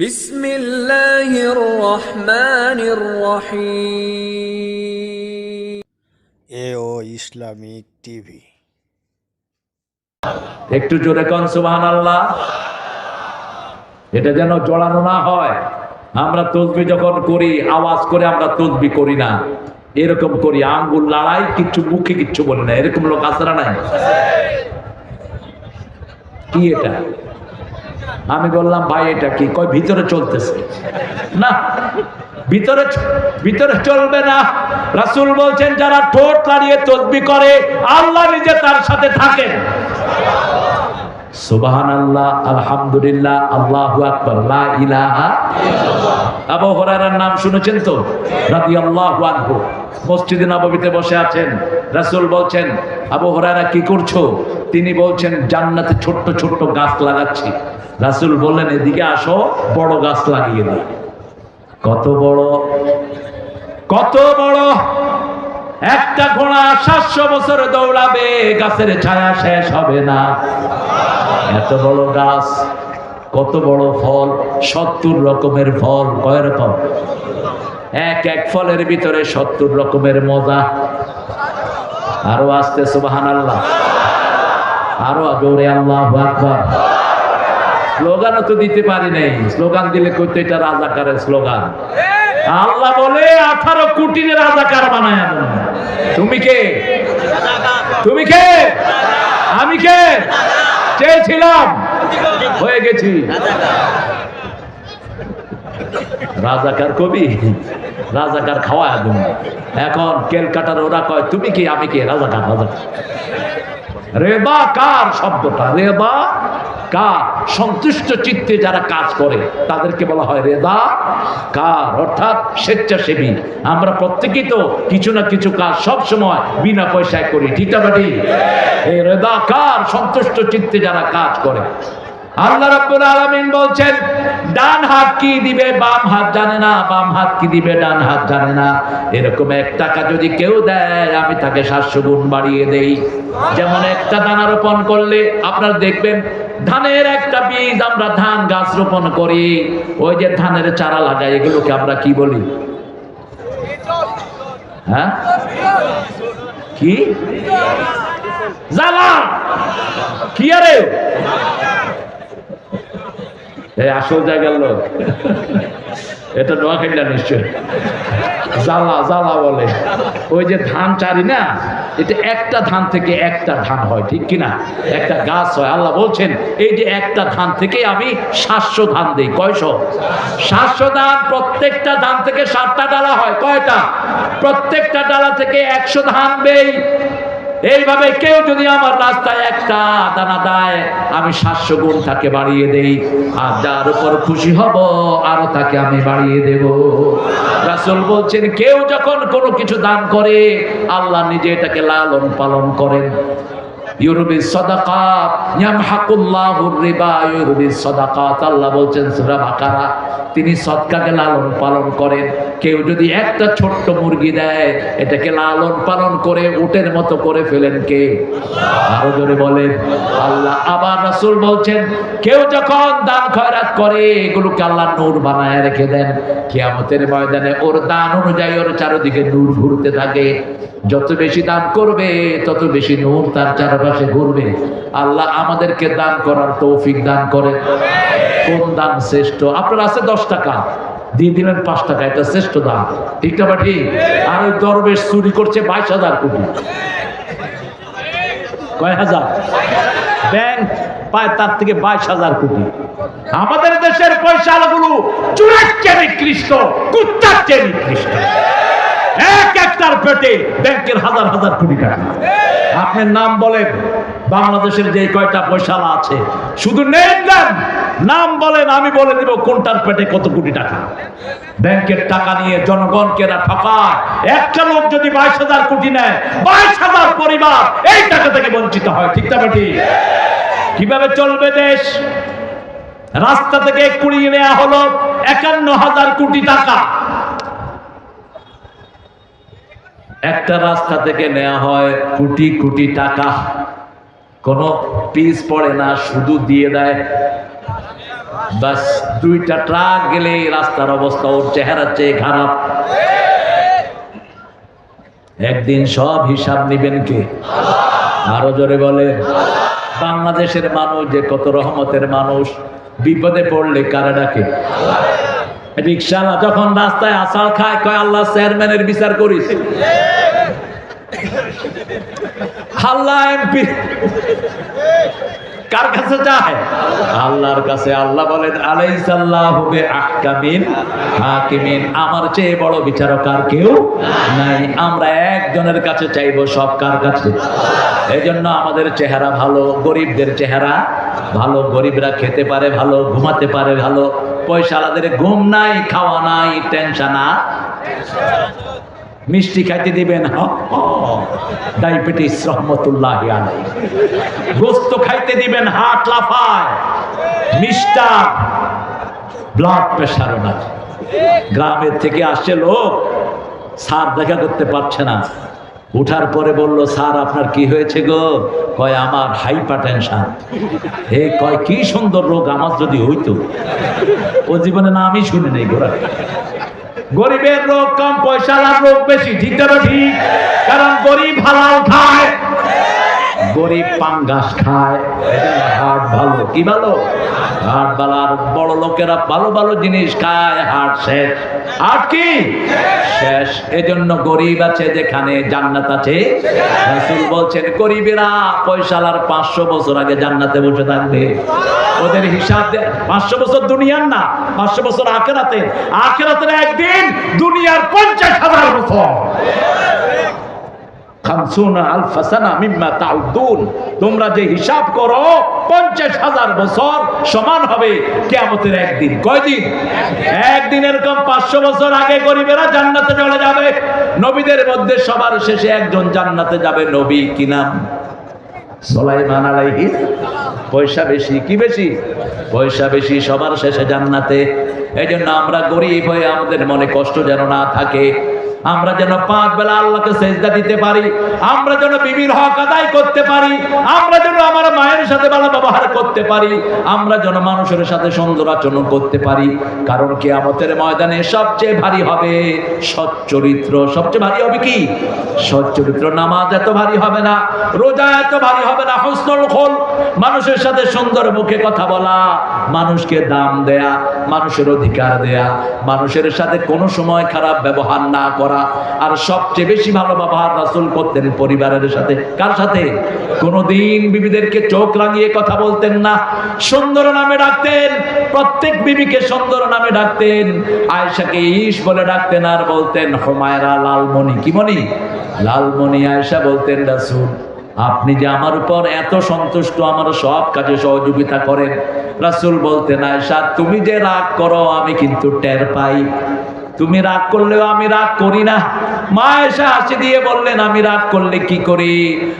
বিসমিল্লাহির রহমানির রহিম এ একটু জোরে কন সুবহানাল্লাহ। এটা যেন জড়ানো না হয়। আমরা তসবি যখন করি আওয়াজ করে আমরা তসবি করি না। এরকম করি আঙ্গুল লড়াই কিছু মুখে কিচ্ছু বলি না। এরকম লোক আসারা নাই? কি এটা? আমি বললাম, ভাই, এটা কি? কয়, ভিতরে চলতেছে। না, ভিতরে ভিতরে চলবে না। রাসুল বলছেন, যারা ঠোঁট লাড়িয়ে তদবি করে, আল্লাহ নিজে তার সাথে থাকেন। সুবহান আলহামদুলিল্লাহ, আল্লাহু আকবার ইলাহা আবু নাম শুনেছেন তো? আনহু। মসজিদে নববীতে বসে আছেন। রাসূল বলছেন, আবু হুরায়রা, কি করছ? তিনি বলছেন, জান্নাতে ছোট্ট ছোট্ট গাছ লাগাচ্ছি। রাসূল বললেন, এদিকে আসো, বড় গাছ লাগিয়ে দিই। কত বড়? কত বড়? একটা ঘোড়া সাতশো বছর দৌড়াবে, গাছের ছায়া শেষ হবে না। এত বড় গাছ, কত বড় ফল, সত্তর রকমের ফল কয় রকম এক এক ফলের ভিতরে সত্তর রকমের মজা। আরও আসতে সুবাহান আল্লাহ আরও জোরে, আল্লাহ স্লোগানও তো দিতে পারি নাই। স্লোগান দিলে কইতো এটা রাজাকারের স্লোগান। আল্লাহ বলে, আঠারো কোটির রাজাকার বানায়। তুমি কে? তুমি কে? আমি কে? চেয়েছিলাম। হয়ে গেছি। রাজাকার কবি, রাজাকার খাওয়া একদম এখন কেলকাটার ওরা কয়, তুমি কি? আমি কে? রাজাকার রাজাকার। রেবা কার শব্দটা? রেবা কার সন্তুষ্ট চিত্তে যারা কাজ করে, তাদেরকে বলা হয় রেদা, কার অর্থাৎ স্বেচ্ছাসেবী। আমরা প্রত্যেকেই তো কিছু না কিছু কাজ সব সময় বিনা পয়সায় করি, ঠিক না এই রেদা, কার সন্তুষ্ট চিত্তে যারা কাজ করে আল্লাহ রাব্বুল আলামিন বলছেন, ডান হাত কি দিবে, বাম হাত জানে না, বাম হাত কি দিবে, ডান হাত জানে না। এরকম এক টাকা যদি কেউ দেয়, আমি তাকে সাতশো গুণ বাড়িয়ে দেই। যেমন একটা দানা রোপণ করলে, আপনারা দেখবেন, ধানের একটা বীজ আমরা ধান গাছ রোপণ করি। ওই যে ধানের চারা লাগাই, এগুলোকে আমরা কি বলি? হ্যাঁ? কি? জ্বালা! কি আরে? আসল জায়গার লোক। এটা নোয়াখাইলা নিশ্চয়? জ্বালা জ্বালা বলে। ওই যে ধান চারি না, এটা একটা ধান থেকে একটা ধান হয়, ঠিক কিনা একটা গাছ হয়। আল্লাহ বলছেন, এই যে একটা ধান থেকে আমি সাতশো ধান দিই। কয়শো? সাতশো ধান, প্রত্যেকটা ধান থেকে সাতটা ডালা হয়। কয়টা? প্রত্যেকটা ডালা থেকে একশো ধান দেই। এইভাবে কেউ যদি আমার রাস্তায় একটা দানা দেয়, আমি সাতশো গুণ তাকে বাড়িয়ে দেই। আর যার উপর খুশি হব, আরও তাকে আমি বাড়িয়ে দেব। রাসুল বলছেন, কেউ যখন কোনো কিছু দান করে, আল্লাহ নিজে এটাকে লালন পালন করেন। ইউরবি সাদাকাত ইয়ামহাকুল্লাহুর রিবা সাদাকাত। আল্লাহ বলছেন, সূরা বাকারা, তিনি সদকাকে লালন পালন করেন। কেউ যদি একটা ছোট্ট মুরগি দেয়, এটাকে লালন পালন করে উটের মতো করে ফেলেন কে? আরও জোরে বলেন, আল্লাহ। আবার রাসূল বলছেন, কেউ যখন দান খয়রাত করে, এগুলোকে আল্লাহ নূর বানায় রেখে দেন। কিয়ামতের ময়দানে ওর দান অনুযায়ী ওর চারিদিকে নূর ঘুরতে থাকে। যত বেশি দান করবে, তত বেশি নূর তার চারপাশে ঘুরবে। আল্লাহ আমাদেরকে দান করার তৌফিক দান করে। কোন দান শ্রেষ্ঠ? আপনার আছে দশ টাকা। দিয়ে দিলেন পাঁচ টাকা, এটা শ্রেষ্ঠ দান। ঠিক না বা ঠিক? আর ওই দরবেশ চুরি করছে বাইশ হাজার কোটি। কয় হাজার? ব্যাংক পায় তার থেকে বাইশ হাজার কোটি। আমাদের দেশের পয়সাগুলো চুরের চেয়ে নিকৃষ্ট কুত্তার চেয়ে নিকৃষ্ট এক একটার পেটে ব্যাংকের হাজার হাজার কোটি টাকা। আপনার নাম বলেন, বাংলাদেশের যে কয়টা পয়সালা আছে। শুধু নেন দেন, নাম বলেন, আমি বলে দিব কোনটার পেটে কত কোটি টাকা। ব্যাংকের টাকা নিয়ে জনগণকে এরা ঠকায়। একটা লোক যদি বাইশ হাজার কোটি নেয়, বাইশ হাজার পরিবার এই টাকা থেকে বঞ্চিত হয়, ঠিক না বেটি? কীভাবে চলবে দেশ? রাস্তা থেকে কুড়িয়ে নেওয়া হলো একান্ন হাজার কোটি টাকা। একটা রাস্তা থেকে নেওয়া হয় কোটি কোটি টাকা। কোনো পিস পড়ে না, শুধু দিয়ে দেয়। বাস দুইটা ট্রাক গেলে রাস্তার অবস্থা, ওর চেহারার চেয়ে খারাপ। একদিন সব হিসাব নিবেন কে? আরও জোরে বলে বাংলাদেশের মানুষ যে কত রহমতের মানুষ, বিপদে পড়লে কারা ডাকে? রিক্সাওয়ালা যখন রাস্তায় আসার খায়, কয়, আল্লাহ চেয়ারম্যানের বিচার করিস। আল্লাহ এমপি কার কাছে যায়? আল্লাহর কাছে আল্লাহ বলেন, আলাইসাল্লাহু বিআহকামিন হাকিমিন। আমার চেয়ে বড় বিচারক আর কেউ নাই। আমরা একজনের কাছে চাইব সব কার কাছে? এজন্য আমাদের চেহারা ভালো, গরিবদের চেহারা ভালো, গরিবরা খেতে পারে ভালো, ঘুমাতে পারে ভালো পয়সালাদের ঘুম নাই, খাওয়া নাই টেনশন মিষ্টি খাইতে দিবেন ডায়াবেটিস রহমতুল্লাহ গোস্ত খাইতে দিবেন, হাট লাফায়। মিষ্টার ব্লাড প্রেশার গ্রামের থেকে আসছে লোক, সার দেখা করতে পারছে না। উঠার পরে বলল, স্যার, আপনার কি হয়েছে গো? কয়, আমার হাইপার টেনশন হে কয়, কি সুন্দর রোগ, আমার যদি হইতো? ও জীবনে না, আমি শুনি নাই ঘোরা গরিবের রোগ কম, পয়সার রোগ বেশি ঠিক ঠিক? কারণ গরিব হালাল খায়। গরিব পাঙ্গাস খায়। হাট ভালো, কি ভালো? হাট ভালো বড় লোকেরা ভালো ভালো জিনিস খায়, হাট শেষ। হাট কি? শেষ। এজন্য গরিব আছে যেখানে জান্নাত আছে। রাসূল বলছেন, গরিবেরা পয়সালার পাঁচশো বছর আগে জান্নাতে বসে থাকবে। ওদের হিসাব পাঁচশো বছর দুনিয়ার না, পাঁচশো বছর আখেরাতে আখেরাতের একদিন দুনিয়ার পঞ্চাশ হাজার বছর। তোমরা যে হিসাব করো, পঞ্চাশ হাজার বছর সমান হবে কেয়ামতের একদিন। কয়দিন? একদিন এরকম পাঁচশো বছর আগে গরিবেরা জান্নাতে চলে যাবে। নবীদের মধ্যে সবার শেষে একজন জান্নাতে যাবে নবী কি নাম? সোলাইমান আলাইহিস পয়সা বেশি, কি বেশি? পয়সা বেশি সবার শেষে জান্নাতে। এই জন্য আমরা গরিব হয়ে আমাদের মনে কষ্ট যেন না থাকে। আমরা যেন পাঁচ বেলা আল্লাহকে সেজদা দিতে পারি, আমরা যেন বিবির হক আদায় করতে পারি, আমরা যেন আমার মায়ের সাথে ভালো ব্যবহার করতে পারি, আমরা যেন মানুষের সাথে সুন্দর আচরণ করতে পারি। কারণ কি আমাদের ময়দানে সবচেয়ে ভারী হবে সচ্চরিত্র। সবচেয়ে ভারী হবে কি? সচ্চরিত্র নামাজ এত ভারী হবে না, রোজা এত ভারী হবে না, হসনল খোল। মানুষের সাথে সুন্দর মুখে কথা বলা মানুষকে দাম দেয়া, মানুষের অধিকার দেয়া, মানুষের সাথে কোনো সময় খারাপ ব্যবহার না করা। আর সবচেয়ে বেশি ভালো ব্যবহার রাসুল করতেন পরিবারের সাথে। কার সাথে? কোনোদিন বিবিদেরকে চোখ রাঙিয়ে কথা বলতেন না। সুন্দর নামে ডাকতেন, প্রত্যেক বিবিকে সুন্দর নামে ডাকতেন। আয়েশাকে ইস বলে ডাকতেন আর বলতেন, হোমায়রা লালমণি। কি মণি? লালমণি আয়েশা বলতেন, রাসুল, আপনি যে আমার উপর এত সন্তুষ্ট, আমার সব কাজে সহযোগিতা করেন রাসুল বলতেন আয়সা তুমি যে রাগ করো, আমি কিন্তু টের পাই। তুমি রাগ করলেও আমি রাগ করি না। মা এসে হাসি দিয়ে বললেন, আমি রাগ করলে কি করি?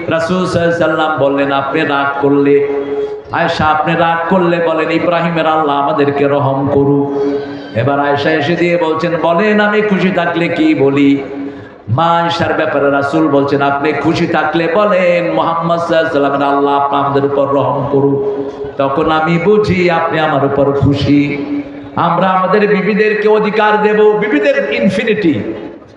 রাসুল সাল্লাম বললেন, আপনি রাগ করলে আয়সা আপনি রাগ করলে, বলেন, ইব্রাহিমের আল্লাহ আমাদেরকে রহম করুক। এবার আয়সা এসে দিয়ে বলছেন, বলেন, আমি খুশি থাকলে কি বলি? মা আয়েশার ব্যাপারে রাসূল বলছেন, আপনি খুশি থাকলে বলেন, মোহাম্মদ আলাইহি আল্লাহ আপনি আমাদের উপর রহম করুক। তখন আমি বুঝি আপনি আমার উপর খুশি। আমরা আমাদের বিবিদেরকে অধিকার দেব, বিবিদের ইনফিনিটি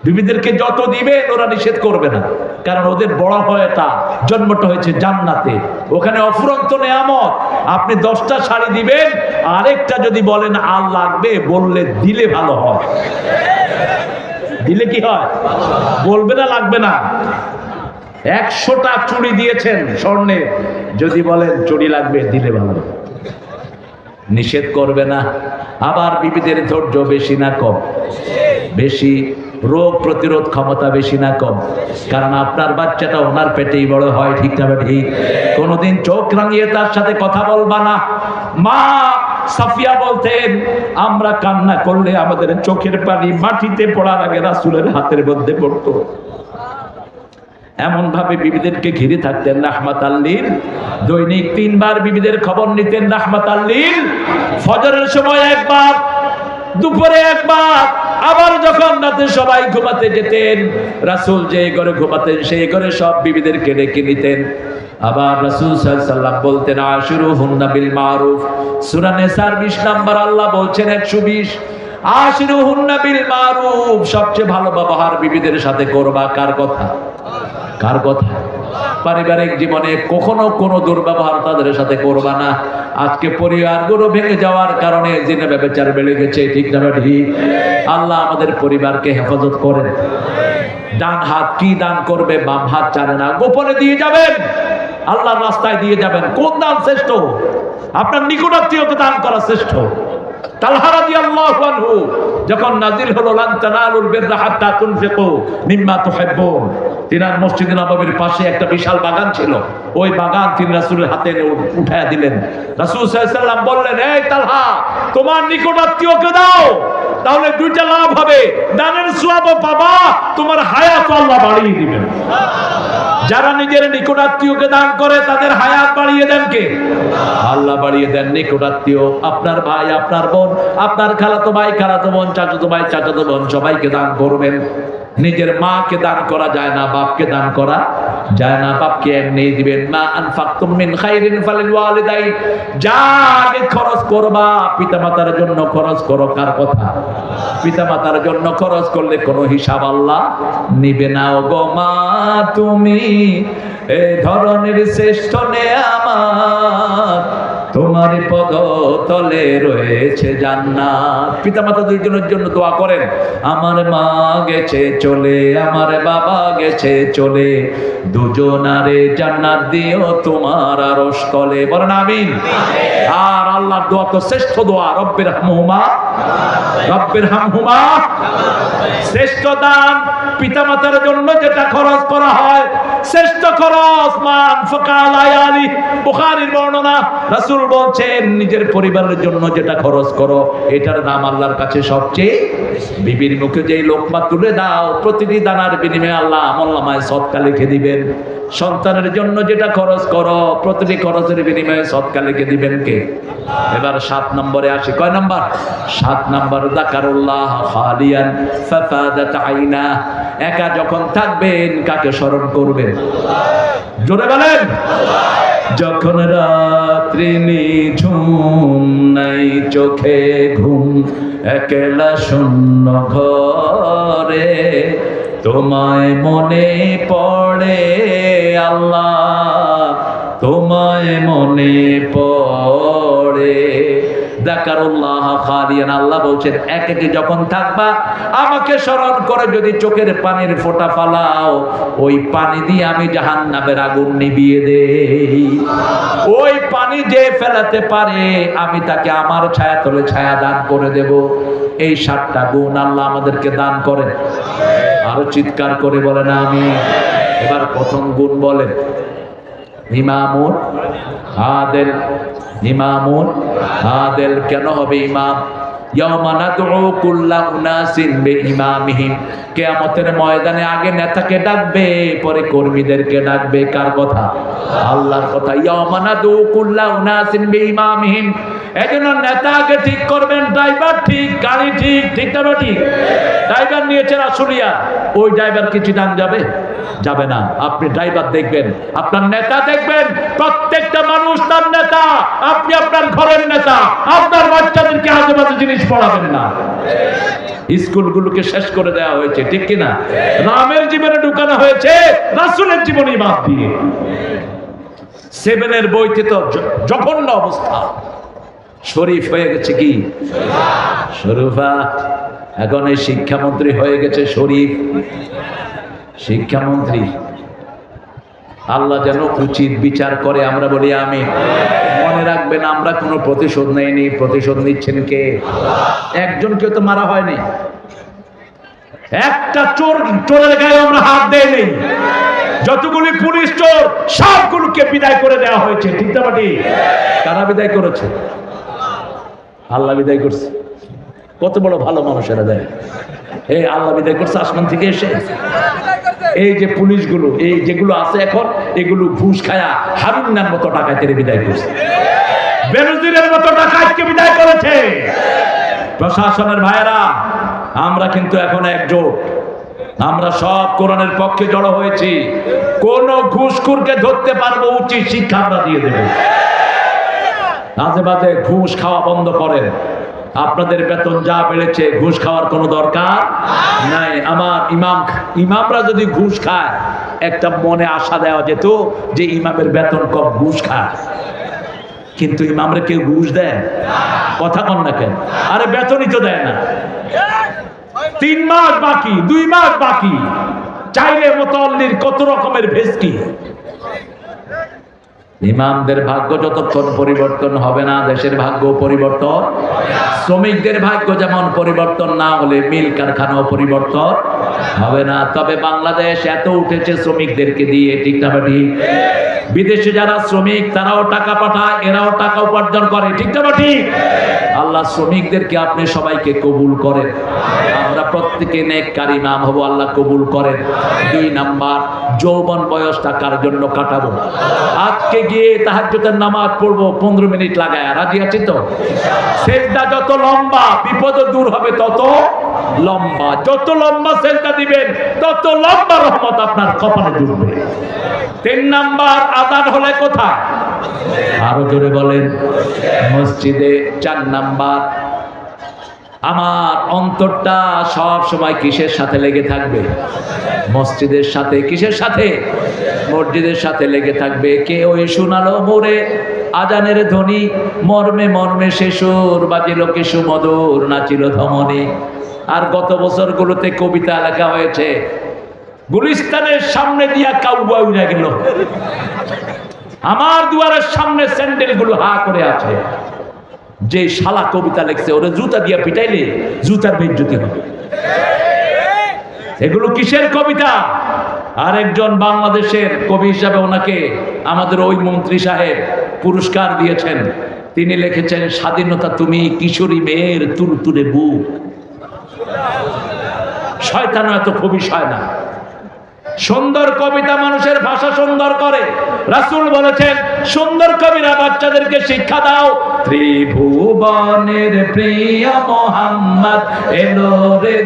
বিবিদেরকে যত দিবেন, ওরা নিষেধ করবে না। কারণ ওদের বড় হয়টা জন্মটা হয়েছে জান্নাতে। ওখানে অফুরন্ত নেয়ামত। আপনি দশটা শাড়ি দিবেন, আরেকটা যদি বলেন আর লাগবে, বললে দিলে ভালো হয়। দিলে কি হয়? বলবে না, লাগবে না। একশোটা চুড়ি দিয়েছেন স্বর্ণের যদি বলেন চুড়ি লাগবে, দিলে ভালো। নিষেধ করবে না। আবার বিবিদের ধৈর্য বেশি না কম। বেশি রোগ প্রতিরোধ ক্ষমতা বেশি না কম। কারণ আপনার বাচ্চাটা ওনার পেটেই বড় হয়, ঠিক না, ঠিক? কোনোদিন চোখ রাঙিয়ে তার সাথে কথা বলবা না। মা সাফিয়া বলতেন, আমরা কান্না করলে আমাদের চোখের পানি মাটিতে পড়ার আগে রাসুলের হাতের মধ্যে পড়তো। এমন ভাবে বিবিদেরকে ঘিরে থাকতেন রাহমাত আল্লীর দৈনিক তিনবার বিবিদের খবর নিতেন রাহমাত আল্লীর ফজরের সময় একবার, দুপুরে একবার, আবার যখন রাতে সবাই ঘুমাতে যেতেন, রাসূল যে ঘরে ঘুমাতেন সেই ঘরে সব বিবিদেরকে ডেকে নিতেন। আবার রাসূল সাল্লাম বলতেন, আশিরুহুন্না বিল মারুফ সূরা নিসার 20 নাম্বার আল্লাহ বলছেন 120 আশিরুহুন্না বিল মারুফ সবচেয়ে ভালো ব্যবহার বিবিদের সাথে করবা কার কথা? কার কথা? পারিবারিক জীবনে কখনো কোনো দুর্ব্যবহার তাদের সাথে করবা না। আজকে পরিবারগুলো ভেঙে যাওয়ার কারণে জেনে ব্যবচার বেড়ে গেছে, ঠিক না ঠিক আল্লাহ আমাদের পরিবারকে হেফাজত করেন। ডান হাত কি দান করবে, বাম হাত চারে না, গোপনে দিয়ে যাবেন। আল্লাহর রাস্তায় দিয়ে যাবেন। কোন দান শ্রেষ্ঠ? আপনার নিকটাত্মীয়কে দান করা শ্রেষ্ঠ। যখন নাজিল তিনার মসজিদে পাশে একটা বিশাল বাগান ছিল। ওই বাগান তিনি হাতে উঠায়া দিলেন। বললেন তালহা, তোমার দাও। তাহলে দুইটা লাভ হবে। দানের সোয়াবও পাবা, তোমার হায়াত আল্লাহ বাড়িয়ে দিবেন। যারা নিজের নিকটাত্মীয়কে দান করে, তাদের হায়াত বাড়িয়ে দেন কে? আল্লাহ বাড়িয়ে দেন নিকটাত্মীয়। আপনার ভাই, আপনার বোন, আপনার খালাতো ভাই, খালাতো বোন, চাচাতো ভাই, চাচাতো বোন, সবাইকে দান করবেন। নিজের মাকে দান করা যায় না, বাপকে দান করা যায় না। বাপকে এমনি দিবেন, মা আনফাকতুম মিন খাইরিন ফালিল ওয়ালিদাইন যা আগে খরচ করবা, পিতামাতার জন্য খরচ করো, কার কথা? পিতামাতার জন্য খরচ করলে কোনো হিসাব আল্লাহ নিবে না। গো মা, তুমি এ ধরনের শ্রেষ্ঠ নে আমার তোমার পদ তলে রয়েছে জান্নাত। পিতামাতা দুইজনের জন্য দোয়া করেন, আমার মা গেছে, চলে, আমার বাবা গেছে, চলে। দুজনারে জান্নাত দিও তোমার আরশ তলে বলেন আমিন। আর আল্লাহর দোয়া তো শ্রেষ্ঠ দোয়া, রব্বির হামহুমা। রব্বির হামহুমা। শ্রেষ্ঠ দান পিতামাতার জন্য যেটা খরচ করা হয়। শ্রেষ্ঠ খরচ মান ফকাল আয়ালি বুখারীর বর্ণনা, রাসূল বলছেন, নিজের পরিবারের জন্য যেটা খরচ করো, এটার নাম আল্লাহর কাছে সবচেয়ে বিবির মুখে যেই লোকমা তুলে দাও প্রতিটি দানার বিনিময়ে আল্লাহ আমলনামায় সৎকা লিখে দিবেন। সন্তানের জন্য যেটা খরচ করো প্রতিটি খরচের বিনিময়ে সৎকা লিখে দিবেন কে? এবার সাত নম্বরে আসি। কয় নম্বর? সাত নম্বর, দাকারুল্লাহ খালিয়ান ফাফাদাত আইনা। একা যখন থাকবেন, কাকে স্মরণ করবেন? জোরে বলেন। যখন রাত্রি নিঝুম নাই চোখে ঘুম, একলা শূন্য ঘরে তোমায় মনে পড়ে আল্লাহ, তোমায় মনে পড়ে। দাকারুল্লাহ খালিয়ান, আল্লাহ বলছেন, এক একে যখন থাকবা, আমাকে স্মরণ করে যদি চোখের পানির ফোঁটা ফালাও, ওই পানি দিয়ে আমি জাহান্নামের আগুন নিভিয়ে দেই। ওই পানি যে ফেলাতে পারে, আমি তাকে আমার ছায়া তলে ছায়া দান করে দেব। এই সাতটা গুণ আল্লাহ আমাদেরকে দান করেন। আরও চিৎকার করে বলেন আমি এবার প্রথম গুণ বলেন, ইমামুন আদেল ইমামুন আদেল কেন হবে ইমাম? কিয়ামতের ময়দানে আগে নেতাকে ডাকবে, পরে কর্মীদেরকে ডাকবে, কার কথা? কথা। ইয়াউমা নাদউ কুল্লা উনাসিন বিইমামিহিম এজন্য নেতা আগে ঠিক করবেন, ড্রাইভার ঠিক, গাড়ি ঠিক ঠিক না ঠিক? ড্রাইভার নিয়েছেন আশুলিয়া ওই ড্রাইভার কি চিটাং যাবে? যাবে না। আপনি ড্রাইভার দেখবেন, আপনার নেতা দেখবেন, প্রত্যেকটা মানুষ তার নেতা, আপনি আপনার ঘরের নেতা, আপনার বাচ্চাদেরকে আজে বাজে জিনিস পড়াবেন না। স্কুলগুলোকে শেষ করে দেওয়া হয়েছে, ঠিক কিনা? রামের জীবনে ঢুকানো হয়েছে, রাসুলের বাদ দিয়ে। সেভেনের বইতে তো জঘন্য অবস্থা। শরীফ হয়ে গেছে কি? শরীফা। এখন এই শিক্ষামন্ত্রী হয়ে গেছে শরীফ। শিক্ষামন্ত্রী, আল্লাহ যেন উচিত বিচার করে, আমরা বলি আমি মনে রাখবেন, আমরা কোনো প্রতিশোধ নেইনি। প্রতিশোধ নিচ্ছেন কে? একজনকে তো মারা হয়নি। একটা চোর, চোরের গায়ে আমরা হাত দেয় নেই যতগুলি পুলিশ চোর, সবগুলোকে বিদায় করে দেওয়া হয়েছে। ঠিক বাটি কারা বিদায় করেছে? আল্লাহ বিদায় করছে। কত বড় ভালো মানুষেরা দেয়। এই আল্লাহ বিদায় করছে, আসমান থেকে এসে। এই যে পুলিশগুলো এই যেগুলো আছে এখন এগুলো ঘুষ খায়া হারুন্নার মতো ডাকাতের বিদায় করছে। বেনজিরের মতো ডাকাতকে বিদায় করেছে। প্রশাসনের ভাইয়েরা আমরা কিন্তু এখন একজোট। আমরা সব কোরআনের পক্ষে জড়ো হয়েছি। কোন ঘুষখুরকে ধরতে পারব উচিত শিক্ষা আমরা দিয়ে দেব। মাঝে মাঝে ঘুষ খাওয়া বন্ধ করেন। আপনাদের বেতন যা বেড়েছে, ঘুষ খাওয়ার কোনো দরকার নাই। আমার ইমাম, ইমামরা যদি ঘুষ খায়, একটা মনে আশা দেওয়া যেত যে ইমামের বেতন কম, ঘুষ খায়। কিন্তু ইমামরা কেউ ঘুষ দেয়? কথা কন না কেন? আরে বেতনই তো দেয় না। তিন মাস বাকি, দুই মাস বাকি। চাইলে মোতাল্লির কত রকমের ভেস্কি? ইমামদের ভাগ্য যতক্ষণ পরিবর্তন হবে না, দেশের ভাগ্য পরিবর্তন শ্রমিকদের ভাগ্য যেমন পরিবর্তন না হলে মিল কারখানাও পরিবর্তন হবে না। তবে বাংলাদেশ এত উঠেছে শ্রমিকদেরকে দিয়ে, ঠিক না বা ঠিক? বিদেশে যারা শ্রমিক, তারাও টাকা পাঠায়, এরাও টাকা উপার্জন করে, ঠিক না বা ঠিক? আল্লাহ শ্রমিকদেরকে আপনি সবাইকে কবুল করেন। আমরা প্রত্যেকে নেককারী নাম হব, আল্লাহ কবুল করেন। দুই নাম্বার, যৌবন বয়সটা কার জন্য কাটাবো? আজকে গিয়ে তাহাজ্জুদের নামাজ পড়ব, পনেরো মিনিট লাগায়। রাজি আছি তো? সেজদা যত লম্বা, বিপদ দূর হবে তত লম্বা। যত লম্বা সেজদা দিবেন, তত লম্বা রহমত আপনার কপালে জুড়বে তিন নাম্বার আদান হলে কোথায়? আরও জোরে বলেন। মসজিদে চার নাম্বার। আমার অন্তরটা সব সময় কিসের সাথে লেগে থাকবে? মসজিদের সাথে, কিসের সাথে? মসজিদের সাথে লেগে থাকবে। কে ওই শোনালো মোরে আজানের ধ্বনি? মর্মে মর্মে শেষর বাজিল কে সুমধুর নাচিল ধমনী। আর গত বছরগুলোতে কবিতা লেখা হয়েছে, গুলিস্তানের সামনে দিয়া কাউবা উড়ে গেল। আমার দুয়ারের সামনে স্যান্ডেলগুলো হা করে আছে। যে শালা কবিতা লিখছে, ওরা জুতা দিয়া পিটাইলে জুতার বেজ্জতি হবে। এগুলো কিসের কবিতা? আর একজন বাংলাদেশের কবি হিসাবে ওনাকে আমাদের ওই মন্ত্রী সাহেব পুরস্কার দিয়েছেন। তিনি লিখেছেন, স্বাধীনতা তুমি কিশোরী মেয়ের তুরতুরে বুক। শয়তানও এত কবি হয় না। সুন্দর কবিতা মানুষের ভাষা সুন্দর করে। রাসুল বলেছেন, সুন্দর কবিরা বাচ্চাদেরকে শিক্ষা দাও। ত্রিভুবনের প্রিয় মোহাম্মদ এলো রে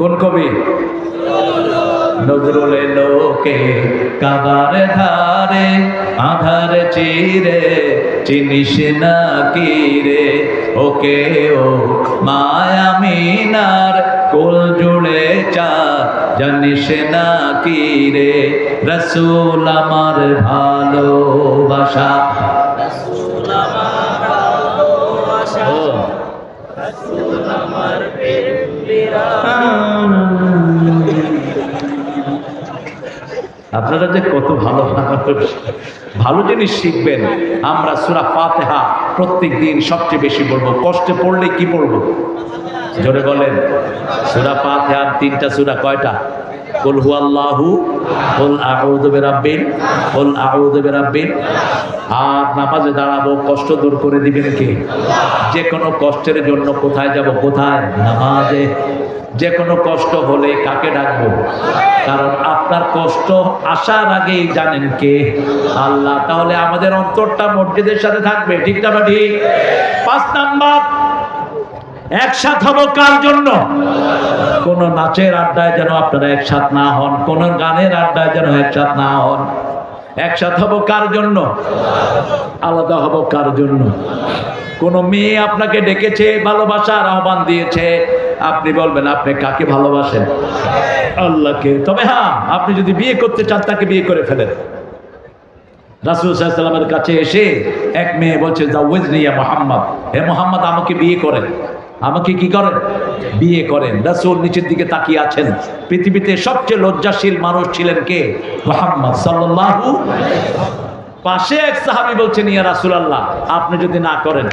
কোন কবি? নজরুল লোকে কাবার ধারে আধার চিরে চিনিস না কি রে? ওকে ও মায়া মিনার কোল জুড়ে চা জানিস না কি রে? রসুল আমার ভালোবাসা। ও। আপনারা যে কত ভালো ভালো জিনিস শিখবেন। আমরা সুরা ফাতেহা প্রত্যেক দিন সবচেয়ে বেশি পড়ব। কষ্টে পড়লে কি পড়ব? জোরে বলেন। সুরা ফাতেহার তিনটা সুরা কয়টা? কুল হু আল্লাহু কুল আউযু বিরাব্বিন, কুল আউযু বিরাব্বিন। আর নামাজে দাঁড়াবো, কষ্ট দূর করে দিবেন কে? যে কোনো কষ্টের জন্য কোথায় যাব? কোথায়? নামাজে। যে কোনো কষ্ট হলে কাকে ডাকবো? কারণ আপনার কষ্ট আসার আগেই জানেন কে? আল্লাহ। তাহলে আমাদের অন্তরটা মসজিদের সাথে থাকবে, ঠিক না বা ঠিক? পাঁচ নাম্বার, একসাথ হব কার জন্য? কোন নাচের আড্ডায় যেন আপনারা একসাথ না হন, কোন গানের আড্ডায় যেন একসাথ না হন। একসাথ হব কার জন্য? আলাদা হব কার জন্য? কোন মেয়ে আপনাকে ডেকেছে, ভালোবাসার আহ্বান দিয়েছে আপনি বলবেন, আপনি কাকে ভালোবাসেন? আল্লাহকে। তবে হ্যাঁ আপনি যদি বিয়ে করতে চান, তাকে বিয়ে করে ফেলেন। রাসুল কাছে এসে এক মেয়ে বলছে মোহাম্মদ। হে মোহাম্মদ, আমাকে বিয়ে করেন। আমাকে কি করেন? বিয়ে করেন। রাসুল নিচের দিকে তাকিয়ে আছেন। পৃথিবীতে সবচেয়ে লজ্জাশীল মানুষ ছিলেন কে? মোহাম্মদ সাল্লাল্লাহু পাশে এক সাহাবী বলছেন, ইয়া রাসূল আল্লাহ আপনি যদি না করেন।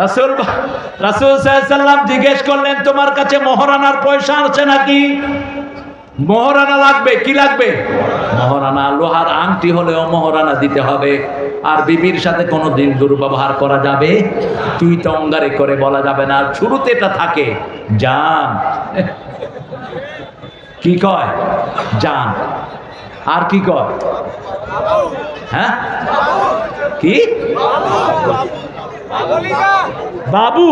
রাসূল রাসূল সাল্লাম জিজ্ঞেস করলেন, তোমার কাছে মহারানার পয়সা আছে নাকি? মহারানা লাগবে, কি লাগবে? মহারানা লোহার আংটি হলেও মহারানা দিতে হবে, আর বিবির সাথে কোনো দিন দুর্ব্যবহার করা যাবে? তুই তো অঙ্গারে করে বলা যাবে না, শুরুতে এটা থাকে, জান। কি কয়? জান। আর কি কর হ্যাঁ? কি? বাবু।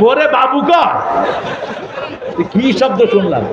বোরে বাবু কর কি শব্দ শুনলাম?